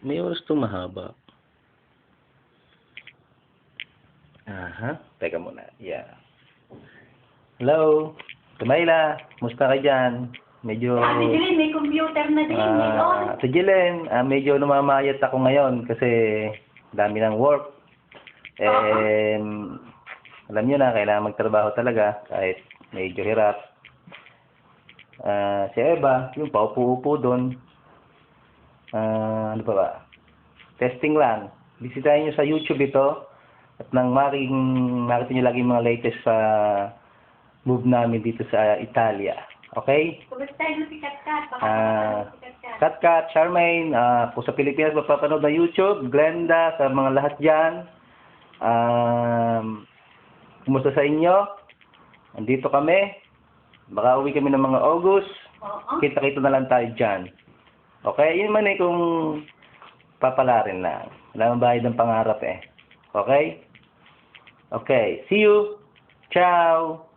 May oras to mahaba. Aha. Teka muna. Yeah. Hello. Tumayla. Musta ka dyan? Medyo... Sabi din, may computer na din. Ah, Ate Jelen, ah, medyo namamayat ako ngayon kasi dami ng work. Eh, alam niyo na, kailangan magtrabaho talaga kahit medyo hirap. Ah, si Eva, yung paupo-upo doon. Ah, ano pa ba? Testing lang. Bisitahin niyo sa YouTube ito at nang maring makita niyo lagi mga latest sa move namin dito sa Italia. Okay? Kumustahin mo si Katkat? Baka Ah, si Katkat. Kat Kat, Charmaine, ah, kung sa Pilipinas mapapanood na YouTube, Glenda, sa mga lahat dyan. Um, kumusta sa inyo? Andito kami. Baka uwi kami ng mga August. Kita-kita na lang tayo dyan. Okay? Yun man eh kung papalarin lang. Wala mang bayad ng pangarap eh. Okay? Okay. See you. Ciao.